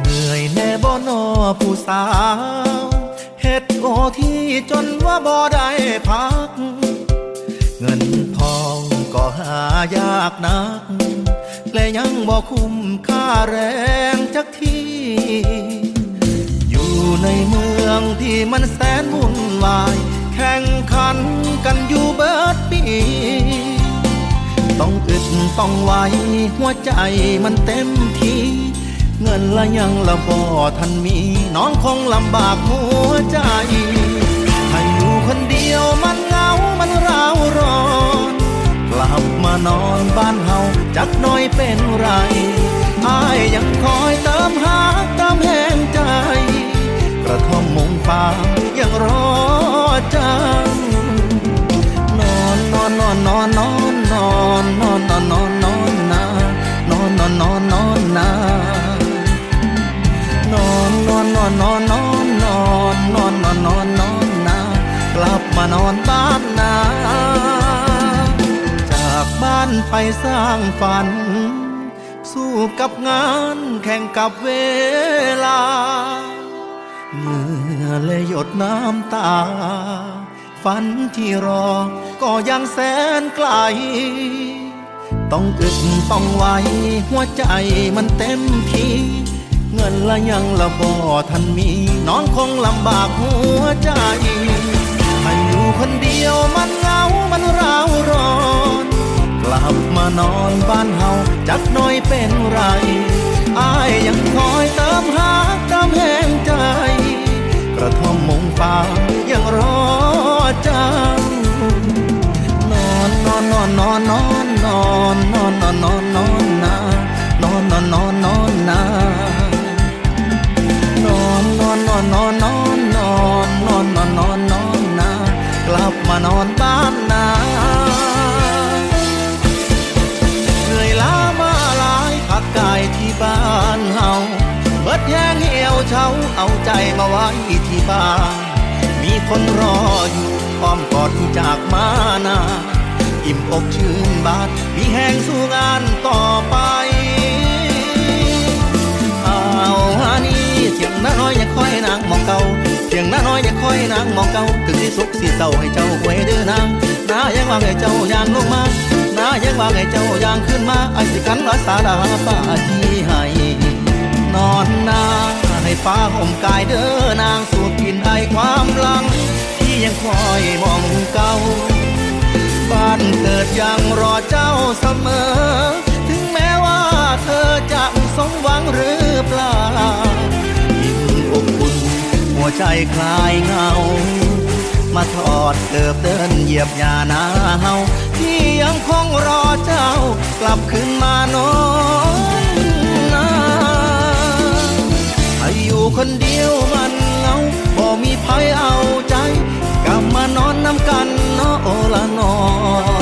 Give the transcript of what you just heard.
เหนื่อยแน่บ่นอผู้สาวเฮ็ดโอที่จนว่าบ่ได้พัก เงินทองก็หายากนัก และยังบ่คุ้มค่าแรงจักทีอยู่ในเมืองที่มันแสนวุ่นวาย แข่งขันกันอยู่เบิดปี ต้องอึดต้องไหวหัวใจมันเต็มที่เงินละยังละบ่ทันมี น้องคงลำบากหัวใจ อายยังคอยเติมหาเติมแห้งใจ กระท่อมมุงฟางยังรอจังนอนนอนนอนนอนนอนนอนนอนนอนนอนนอนนานอนนอนนอนนอนนานอนนอนนอนนอนนอนนอนนอนนอนนอนนอนนากลับมานอนบ้านนา จากบ้านไปสร้างฝัน สู้กับงานแข่งกับเวลาเหงื่อและหยดน้ำตา ฝันที่รอก็ยังแสนไกล ต้องอึดต้องไหวหัวใจมันเต็มที่ เงินละยังละบ่ทันมี น้องคงลำบากหัวใจ ยเป็นไรอายยังคอยเติมหาเติมแหงใจ กระท่อมมงฟ้ายังรอจัง เอาใจมาไว้ที่บ้าน มีคนรออยู่อ้อมกอดจากมานาอิ่มอกชื่นบานมีแห้งสู้งานต่อไปเอาฮานี่เสียงน้าน้อยอย่าคอยนางมองเก่าเสียงน้าน้อยอย่าคอยนางมองเก่าถึงที่สุขสิเศร้าให้เจ้าไว้เด้อนางน้ายังว่าให้เจ้ายางลงมาน้ายังว่าให้เจ้ายางขึ้นมาไอ้สิกันรักษาดาป้าจีให้นอนนา ฟ้าห่มกายเด้อนางสูดกินไอความหลัง ที่ยังคอยมองเก่า บ้านเกิดยังรอเจ้าเสมอ ถึงแม้ว่าเธอจะสมหวังหรือเปล่ายิ่งอบอุ่นหัวใจคลายเหงา มาทอดเกิบเดินเหยียบยาหนาเฮาที่ยังคงรอเจ้ากลับคืนมานอน ยวมันเงาบ่มีภัยเอาใจกลับมานอนน้ำกันเนาะโอละนอน